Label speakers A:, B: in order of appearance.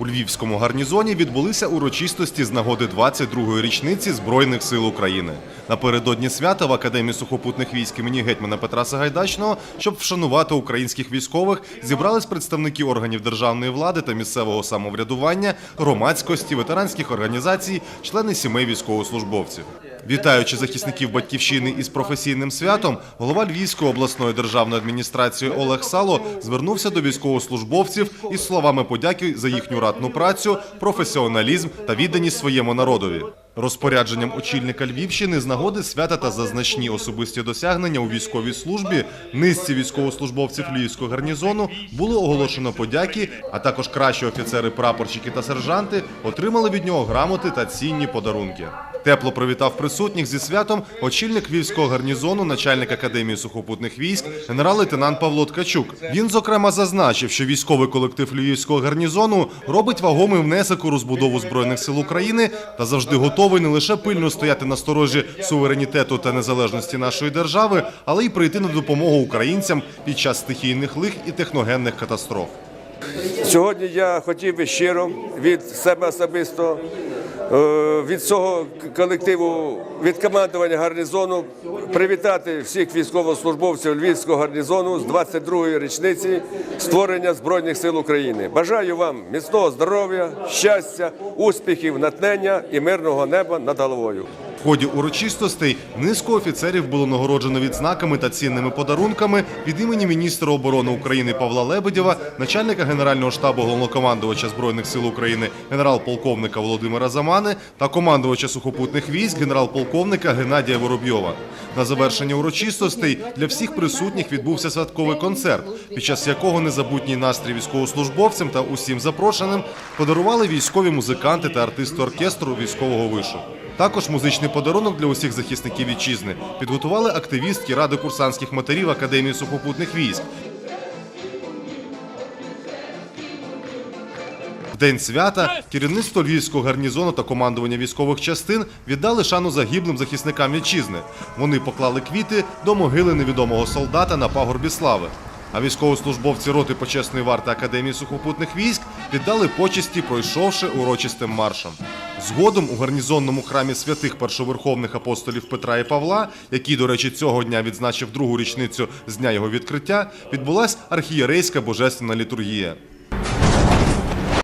A: У львівському гарнізоні відбулися урочистості з нагоди 22-ї річниці Збройних сил України. Напередодні свята в Академії сухопутних військ імені гетьмана Петра Сагайдачного, щоб вшанувати українських військових, зібрались представники органів державної влади та місцевого самоврядування, громадськості, ветеранських організацій, члени сімей військовослужбовців. Вітаючи захисників батьківщини із професійним святом, голова Львівської обласної державної адміністрації Олег Сало звернувся до військовослужбовців із словами подяки за їхню ратну працю, професіоналізм та відданість своєму народові. Розпорядженням очільника Львівщини з нагоди свята та за значні особисті досягнення у військовій службі низці військовослужбовців Львівського гарнізону було оголошено подяки, а також кращі офіцери, прапорщики та сержанти отримали від нього грамоти та цінні подарунки. Тепло привітав присутніх зі святом очільник Львівського гарнізону, начальник академії сухопутних військ, генерал-лейтенант Павло Ткачук. Він зокрема зазначив, що військовий колектив Львівського гарнізону робить вагомий внесок у розбудову збройних сил України та завжди готовий не лише пильно стояти на сторожі суверенітету та незалежності нашої держави, але й прийти на допомогу українцям під час стихійних лих і техногенних катастроф.
B: Сьогодні я хотів би щиро від себе особисто, від цього колективу, від командування гарнізону привітати всіх військовослужбовців Львівського гарнізону з 22-ї річниці створення Збройних сил України. Бажаю вам міцного здоров'я, щастя, успіхів, натнення і мирного неба над головою.
A: В ході урочистостей низку офіцерів було нагороджено відзнаками та цінними подарунками від імені міністра оборони України Павла Лебедєва, начальника Генерального штабу головнокомандувача Збройних сил України генерал-полковника Володимира Замани та командувача сухопутних військ генерал-полковника Геннадія Воробйова. На завершення урочистостей для всіх присутніх відбувся святковий концерт, під час якого незабутній настрій військовослужбовцям та усім запрошеним подарували військові музиканти та артисти оркестру військового вишу. Також музичний подарунок для усіх захисників вітчизни підготували активістки Ради курсантських матерів Академії сухопутних військ. В день свята керівництво львівського гарнізону та командування військових частин віддали шану загиблим захисникам вітчизни. Вони поклали квіти до могили невідомого солдата на пагорбі слави. А військовослужбовці роти почесної варти Академії сухопутних військ віддали почесті, пройшовши урочистим маршем. Згодом у гарнізонному храмі святих першоверховних апостолів Петра і Павла, який, до речі, цього дня відзначив другу річницю з дня його відкриття, відбулася архієрейська божественна літургія.